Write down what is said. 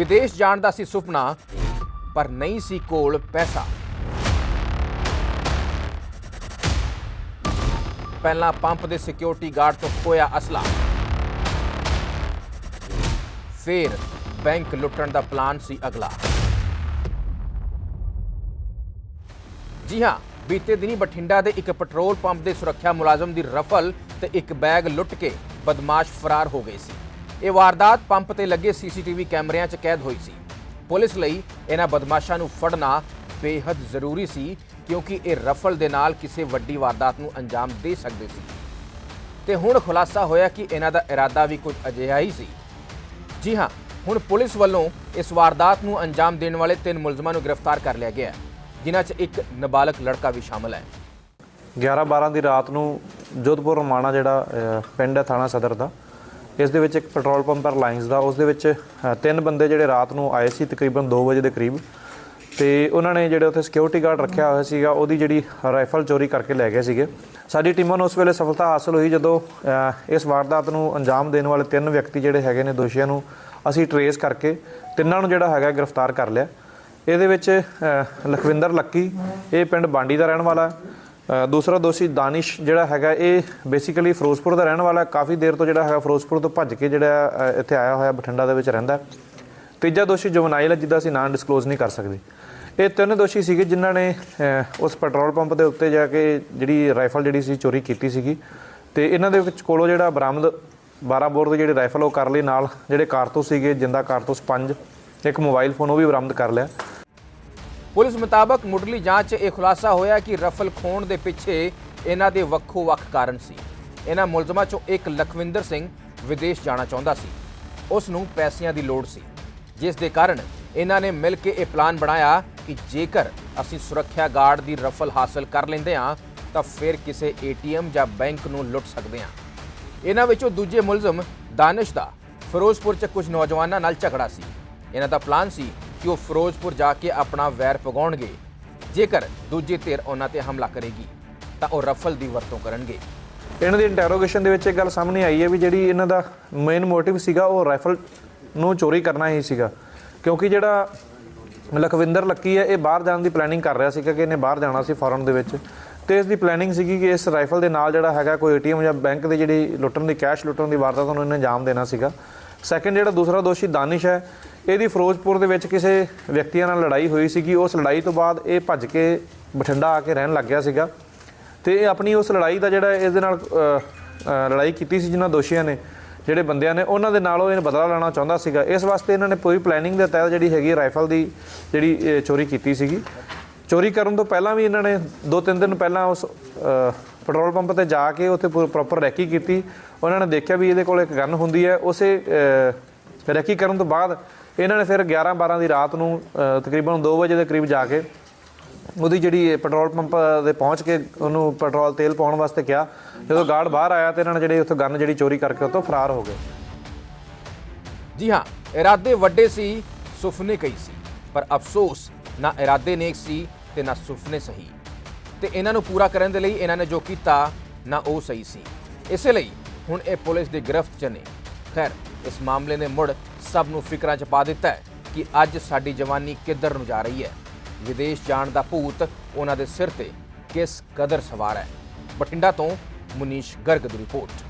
ਵਿਦੇਸ਼ ਜਾਣ ਦਾ ਸੀ ਸੁਪਨਾ, ਪਰ ਨਹੀਂ ਸੀ ਕੋਲ ਪੈਸਾ। ਪਹਿਲਾਂ ਪੰਪ ਦੇ ਸਿਕਿਉਰਿਟੀ ਗਾਰਡ ਤੋਂ ਖੋਇਆ ਅਸਲਾ। ਫਿਰ ਬੈਂਕ ਲੁੱਟਣ ਦਾ ਪਲਾਨ ਸੀ ਅਗਲਾ। ਜੀ ਹਾਂ, ਬੀਤੇ ਦਿਨੀ ਬਠਿੰਡਾ ਦੇ ਇੱਕ ਪੈਟਰੋਲ ਪੰਪ ਦੇ ਸੁਰੱਖਿਆ ਮੁਲਾਜ਼ਮ ਦੀ ਰਫਲ ਤੇ ਇੱਕ ਬੈਗ ਲੁੱਟ ਕੇ ਬਦਮਾਸ਼ ਫਰਾਰ ਹੋ ਗਏ ਸੀ। ਇਹ ਵਾਰਦਾਤ ਪੰਪ ਤੇ ਲੱਗੇ ਸੀਸੀਟੀਵੀ ਕੈਮਰਿਆਂ 'ਚ ਕੈਦ ਹੋਈ ਸੀ। ਪੁਲਿਸ ਲਈ ਇਹਨਾਂ ਬਦਮਾਸ਼ਾਂ ਨੂੰ ਫੜਨਾ ਬੇहद ਜ਼ਰੂਰੀ ਸੀ, ਕਿਉਂਕਿ ਇਹ ਰਫਲ ਦੇ ਨਾਲ ਕਿਸੇ ਵੱਡੀ ਵਾਰਦਾਤ ਨੂੰ ਅੰਜਾਮ ਦੇ ਸਕਦੇ ਸੀ। ਤੇ ਹੁਣ ਖੁਲਾਸਾ ਹੋਇਆ ਕਿ ਇਹਨਾਂ ਦਾ ਇਰਾਦਾ ਵੀ ਕੁਝ ਅਜਿਹਾ ਹੀ ਸੀ। ਜੀ ਹਾਂ, ਹੁਣ ਪੁਲਿਸ ਵੱਲੋਂ ਇਸ ਵਾਰਦਾਤ ਨੂੰ ਅੰਜਾਮ ਦੇਣ ਵਾਲੇ ਤਿੰਨ ਮੁਲਜ਼ਮਾਂ ਨੂੰ ਗ੍ਰਿਫਤਾਰ ਕਰ ਲਿਆ ਗਿਆ ਹੈ, ਜਿਨ੍ਹਾਂ 'ਚ ਇੱਕ ਨਾਬਾਲਗ ਲੜਕਾ ਵੀ ਸ਼ਾਮਲ ਹੈ। 11-12 ਦੀ ਰਾਤ ਨੂੰ ਜੋਧਪੁਰ ਰਮਾਣਾ ਜਿਹੜਾ ਪਿੰਡ ਹੈ ਥਾਣਾ ਸਦਰ ਦਾ ਇਸ ਦੇ ਵਿੱਚ ਇੱਕ ਪੈਟਰੋਲ ਪੰਪ ਹੈ ਰਿਲਾਇੰਸ ਦਾ। ਉਸ ਦੇ ਵਿੱਚ ਤਿੰਨ ਬੰਦੇ ਜਿਹੜੇ ਰਾਤ ਨੂੰ ਆਏ ਸੀ ਤਕਰੀਬਨ 2 ਵਜੇ ਦੇ ਕਰੀਬ। ਤੇ ਉਹਨਾਂ ਨੇ ਜਿਹੜੇ ਉੱਥੇ ਸਿਕਿਉਰਿਟੀ ਗਾਰਡ ਰੱਖਿਆ ਹੋਇਆ ਸੀਗਾ, ਉਹਦੀ ਜਿਹੜੀ ਰਾਈਫਲ ਚੋਰੀ ਕਰਕੇ ਲੈ ਗਏ ਸੀਗੇ। ਸਾਡੀ ਟੀਮਾਂ ਨੂੰ ਉਸ ਵੇਲੇ ਸਫਲਤਾ ਹਾਸਲ ਹੋਈ ਜਦੋਂ ਇਸ ਵਾਰਦਾਤ ਨੂੰ ਅੰਜਾਮ ਦੇਣ ਵਾਲੇ ਤਿੰਨ ਵਿਅਕਤੀ ਜਿਹੜੇ ਹੈਗੇ ਨੇ ਦੋਸ਼ੀਆਂ ਨੂੰ ਅਸੀਂ ਟਰੇਸ ਕਰਕੇ ਤਿੰਨਾਂ ਨੂੰ ਜਿਹੜਾ ਹੈਗਾ ਗ੍ਰਿਫਤਾਰ ਕਰ ਲਿਆ। ਇਹਦੇ ਵਿੱਚ ਲਖਵਿੰਦਰ ਲੱਕੀ, ਇਹ ਪਿੰਡ ਬਾਂਡੀ ਦਾ ਰਹਿਣ ਵਾਲਾ ਹੈ। ਦੂਸਰਾ ਦੋਸ਼ੀ ਦਾਨਿਸ਼ ਜਿਹੜਾ ਹੈਗਾ, ਇਹ ਬੇਸਿਕਲੀ ਫਿਰੋਜ਼ਪੁਰ ਦਾ ਰਹਿਣ ਵਾਲਾ ਕਾਫੀ ਦੇਰ ਤੋਂ ਜਿਹੜਾ ਹੈਗਾ ਫਿਰੋਜ਼ਪੁਰ ਤੋਂ ਭੱਜ ਕੇ ਜਿਹੜਾ ਇੱਥੇ ਆਇਆ ਹੋਇਆ, ਬਠਿੰਡਾ ਦੇ ਵਿੱਚ ਰਹਿੰਦਾ ਤੀਜਾ ਦੋਸ਼ੀ ਜੁਵਨਾਈਲ ਹੈ, ਜਿਹਦਾ ਅਸੀਂ ਨਾਂ ਡਿਸਕਲੋਜ਼ ਨਹੀਂ ਕਰ ਸਕਦੇ। ਇਹ ਤਿੰਨ ਦੋਸ਼ੀ ਸੀਗੇ ਜਿਨ੍ਹਾਂ ਨੇ ਉਸ ਪੈਟਰੋਲ ਪੰਪ ਦੇ ਉੱਤੇ ਜਾ ਕੇ ਜਿਹੜੀ ਰਾਈਫਲ ਜਿਹੜੀ ਸੀ, ਚੋਰੀ ਕੀਤੀ ਸੀਗੀ। ਤੇ ਇਹਨਾਂ ਦੇ ਵਿੱਚ ਕੋਲੋਂ ਜਿਹੜਾ ਬਰਾਮਦ 12 ਬੋਰ ਦੇ ਜਿਹੜੇ ਰਾਈਫਲ, ਉਹ ਕਰ ਲਈ ਨਾਲ। ਜਿਹੜੇ ਕਾਰਤੂਸ ਸੀਗੇ, ਜਿੰਦਾ ਕਾਰਤੂਸ 5 ਇੱਕ ਮੋਬਾਈਲ ਫੋਨ, ਉਹ ਵੀ ਬਰਾਮਦ ਕਰ ਲਿਆ। ਪੁਲਿਸ ਮੁਤਾਬਕ ਮੁੱਢਲੀ ਜਾਂਚ 'ਚ ਇਹ ਖੁਲਾਸਾ ਹੋਇਆ ਕਿ ਰਫਲ ਖੋਣ ਦੇ ਪਿੱਛੇ ਇਹਨਾਂ ਦੇ ਵੱਖੋ-ਵੱਖ ਕਾਰਨ ਸੀ। ਇਹਨਾਂ ਮੁਲਜ਼ਮਾਂ 'ਚੋਂ ਇੱਕ ਲਖਵਿੰਦਰ ਸਿੰਘ ਵਿਦੇਸ਼ ਜਾਣਾ ਚਾਹੁੰਦਾ ਸੀ। ਉਸ ਨੂੰ ਪੈਸਿਆਂ ਦੀ ਲੋੜ ਸੀ। ਜਿਸ ਦੇ ਕਾਰਨ ਇਹਨਾਂ ਨੇ ਮਿਲ ਕੇ ਇਹ ਪਲਾਨ ਬਣਾਇਆ ਕਿ ਜੇਕਰ ਅਸੀਂ ਸੁਰੱਖਿਆ ਗਾਰਡ ਦੀ ਰਫਲ ਹਾਸਲ ਕਰ ਲੈਂਦੇ ਹਾਂ, ਤਾਂ ਫਿਰ ਕਿਸੇ ਏਟੀਐਮ ਜਾਂ ਬੈਂਕ ਨੂੰ ਲੁੱਟ ਸਕਦੇ ਹਾਂ। ਇਹਨਾਂ ਵਿੱਚੋਂ ਦੂਜੇ ਮੁਲਜ਼ਮ ਦਾਨਿਸ਼ ਦਾ ਫਿਰੋਜ਼ਪੁਰ 'ਚ ਕੁਝ ਨੌਜਵਾਨਾਂ ਨਾਲ ਝਗੜਾ ਸੀ। ਇਹਨਾਂ ਦਾ ਪਲਾਨ ਸੀ ਕਿ ਉਹ ਫਿਰੋਜ਼ਪੁਰ ਜਾ ਕੇ ਆਪਣਾ ਵੈਰ ਪਗਾਉਣਗੇ ਜੇਕਰ ਦੂਜੀ ਧਿਰ ਉਹਨਾਂ ਤੇ ਹਮਲਾ ਕਰੇਗੀ, ਤਾਂ ਉਹ ਰਫਲ ਦੀ ਵਰਤੋਂ ਕਰਨਗੇ। ਇਹਨਾਂ ਦੀ ਇੰਟਰੋਗੇਸ਼ਨ ਦੇ ਵਿੱਚ ਇਹ ਗੱਲ ਸਾਹਮਣੇ ਆਈ ਹੈ ਵੀ ਜਿਹੜੀ ਇਹਨਾਂ ਦਾ ਮੇਨ ਮੋਟਿਵ ਸੀਗਾ, ਉਹ ਰਾਈਫਲ ਨੂੰ ਚੋਰੀ ਕਰਨਾ ਹੀ ਸੀਗਾ। ਕਿਉਂਕਿ ਜਿਹੜਾ ਲਖਵਿੰਦਰ ਲੱਕੀ ਹੈ, ਇਹ ਬਾਹਰ ਜਾਣ ਦੀ ਪਲੈਨਿੰਗ ਕਰ ਰਿਹਾ ਸੀਗਾ ਕਿ ਇਹਨੇ ਬਾਹਰ ਜਾਣਾ ਸੀ ਫੋਰਨ ਦੇ ਵਿੱਚ। ਤੇ ਇਸ ਦੀ ਪਲੈਨਿੰਗ ਸੀਗੀ ਕਿ ਇਸ ਰਾਈਫਲ ਦੇ ਨਾਲ ਜਿਹੜਾ ਹੈਗਾ ਕੋਈ ਏਟੀਐਮ ਜਾਂ ਬੈਂਕ ਦੇ ਜਿਹੜੀ ਲੁੱਟਣ ਦੀ ਕੈਸ਼ ਲੁੱਟਣ ਦੀ ਵਾਰਦਾਤ ਨੂੰ ਇਹਨੇ ਅੰਜਾਮ ਦੇਣਾ ਸੀਗਾ। ਸੈਕੰਡ ਜਿਹੜਾ ਦੂਸਰਾ ਦੋਸ਼ੀ ਦਾਨਿਸ਼ ਹੈ, ਇਹਦੀ ਫਿਰੋਜ਼ਪੁਰ ਦੇ ਵਿੱਚ ਕਿਸੇ ਵਿਅਕਤੀਆਂ ਨਾਲ ਲੜਾਈ ਹੋਈ ਸੀਗੀ। ਉਸ ਲੜਾਈ ਤੋਂ ਬਾਅਦ ਇਹ ਭੱਜ ਕੇ ਬਠਿੰਡਾ ਆ ਕੇ ਰਹਿਣ ਲੱਗ ਗਿਆ ਸੀਗਾ। ਤੇ ਇਹ ਆਪਣੀ ਉਸ ਲੜਾਈ ਦਾ ਜਿਹੜਾ ਇਸ ਦੇ ਨਾਲ ਲੜਾਈ ਕੀਤੀ ਸੀ ਜਿਨ੍ਹਾਂ ਦੋਸ਼ੀਆਂ ਨੇ, ਜਿਹੜੇ ਬੰਦਿਆਂ ਨੇ, ਉਹਨਾਂ ਦੇ ਨਾਲੋਂ ਇਹ ਬਦਲਾ ਲੈਣਾ ਚਾਹੁੰਦਾ ਸੀਗਾ। ਇਸ ਵਾਸਤੇ ਇਹਨਾਂ ਨੇ ਪੂਰੀ ਪਲੈਨਿੰਗ ਦੇ ਤਹਿਤ ਜਿਹੜੀ ਹੈਗੀ ਰਾਈਫਲ ਦੀ ਜਿਹੜੀ, ਇਹ, ਚੋਰੀ ਕੀਤੀ ਸੀਗੀ। ਚੋਰੀ ਕਰਨ ਤੋਂ ਪਹਿਲਾਂ ਵੀ ਇਹਨਾਂ ਨੇ ਦੋ ਤਿੰਨ ਦਿਨ ਪਹਿਲਾਂ ਉਸ ਪੈਟਰੋਲ ਪੰਪ ਤੇ ਜਾ ਕੇ ਉੱਥੇ ਪ੍ਰੋਪਰ ਰੈਕੀ ਕੀਤੀ। ਉਹਨਾਂ ਨੇ ਦੇਖਿਆ ਵੀ ਇਹਦੇ ਕੋਲ ਇੱਕ ਗਨ ਹੁੰਦੀ ਹੈ। ਉਸੇ ਰੈਕੀ ਕਰਨ ਤੋਂ ਬਾਅਦ ਇਹਨਾਂ ਨੇ ਫਿਰ 11 12 ਦੀ ਰਾਤ ਨੂੰ ਤਕਰੀਬਨ 2 ਵਜੇ ਦੇ ਕਰੀਬ ਜਾ ਕੇ ਉਹਦੀ ਜਿਹੜੀ ਪੈਟਰੋਲ ਪੰਪ ਦੇ ਪਹੁੰਚ ਕੇ ਉਹਨੂੰ ਪੈਟਰੋਲ ਤੇਲ ਪਾਉਣ ਵਾਸਤੇ ਕਿਹਾ। ਜਦੋਂ ਗਾਰਡ ਬਾਹਰ ਆਇਆ ਤੇ ਇਹਨਾਂ ਨੇ ਜਿਹੜੇ ਉੱਥੋਂ ਗਨ ਜਿਹੜੀ ਚੋਰੀ ਕਰਕੇ ਉੱਥੋਂ ਫਰਾਰ ਹੋ ਗਏ। ਜੀ ਹਾਂ, ਇਰਾਦੇ ਵੱਡੇ ਸੀ ਸੁਪਨੇ ਕਈ ਸੀ। ਪਰ ਅਫਸੋਸ, ਨਾ ਇਰਾਦੇ ਨੇਕ ਸੀ ਤੇ ਨਾ ਸੁਪਨੇ ਸਹੀ। ਤੇ ਇਹਨਾਂ ਨੂੰ ਪੂਰਾ ਕਰਨ ਦੇ ਲਈ ਇਹਨਾਂ ਨੇ ਜੋ ਕੀਤਾ, ਨਾ ਉਹ ਸਹੀ ਸੀ। ਇਸੇ ਲਈ ਹੁਣ ਇਹ ਪੁਲਿਸ ਦੀ ਗ੍ਰਿਫਤ 'ਚ ਨੇ। ਖੈਰ, ਇਸ ਮਾਮਲੇ ਨੇ ਮੁੜ ਸਭ ਨੂੰ ਫਿਕਰਾਂ 'ਚ ਪਾ ਦਿੱਤਾ ਹੈ ਕਿ ਅੱਜ ਸਾਡੀ ਜਵਾਨੀ ਕਿੱਧਰ ਨੂੰ ਜਾ ਰਹੀ ਹੈ। ਵਿਦੇਸ਼ ਜਾਣ ਦਾ ਭੂਤ ਉਹਨਾਂ ਦੇ ਸਿਰ ਤੇ ਕਿਸ ਕਦਰ ਸਵਾਰ ਹੈ। ਬਠਿੰਡਾ ਤੋਂ ਮੁਨੀਸ਼ ਗਰਗ ਦੀ ਰਿਪੋਰਟ।